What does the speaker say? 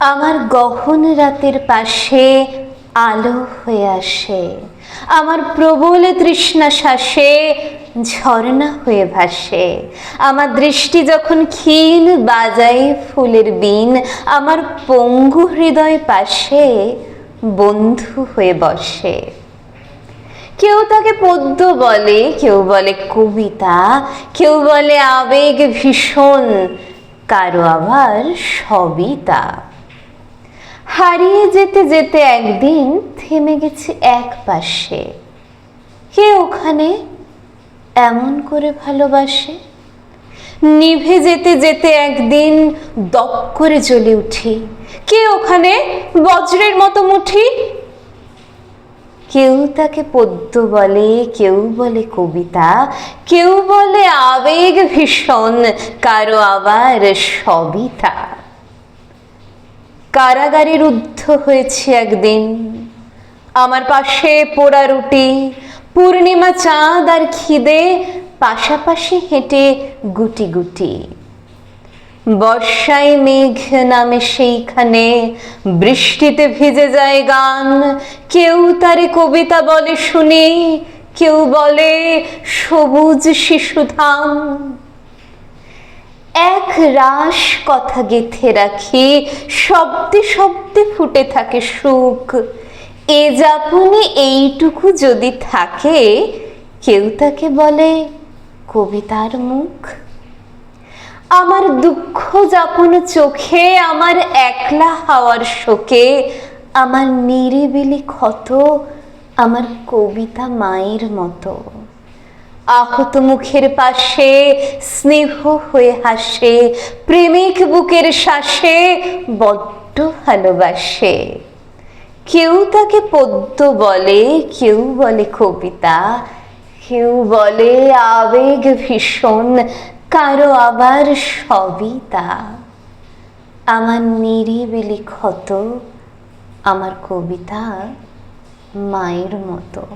আমার গহন রাতের পাশে আলো হয়ে আসে। আমার প্রবল তৃষ্ণা শ্বাসে ঝর্ণা হয়ে ভাসে। আমার দৃষ্টি যখন ক্ষীণ বাজায় ফুলের বিন, আমার পঙ্গু হৃদয় পাশে বন্ধু হয়ে বসে। কেউ তাকে পদ্য বলে, কেউ বলে কবিতা, কেউ বলে আবেগ ভীষণ, কারও আবার সবই তা হারিয়ে যেতে যেতে একদিন থেমে গেছে এক পাশে। কে ওখানে এমন করে ভালোবাসে? নিভে যেতে যেতে একদিন দপ করে জ্বলে উঠি। কে ওখানে বজ্রের মতো মুঠি? কেউ তাকে পদ্য বলে, কেউ বলে কবিতা, কেউ বলে আবেগ ভীষণ, কারও আবার সবিতা। কারাগারে রুদ্ধ হয়েছে একদিন। আমার পাশে পোড়া রুটি, পূর্ণিমা চাঁদ আর খিদে, পাশাপাশি হেঁটে গুটি গুটি। বর্ষায় মেঘ নামে সেইখানে বৃষ্টিতে ভিজে যায় গান। কেউ তারে কবিতা বলে শুনি, কেউ বলে সবুজ শিশুধাম এক রাস কথা গেথে রাখি, শব্দে শব্দে ফুটে থাকে সুখ। এ যাপনে এইটুকু যদি থাকে, কেউ তাকে বলে কবিতার মুখ। আমার দুঃখ যাপন চোখে, আমার একলা হাওয়ার শোকে, আমার নিরিবিলি ক্ষত, আমার কবিতা মায়ের মতো। আহত মুখের পাশে, স্নেহ হয়ে হাসে, প্রেমিক বুকের শ্বাসে, বড্ড ভালোবাসে। কেউ তাকে পদ্য বলে, কেউ বলে কবিতা, কেউ বলে আবেগ ভীষণ, কারও আবার সবই তা। আমার নিরিবিলি ক্ষত আমার কবিতা মায়ের মতো।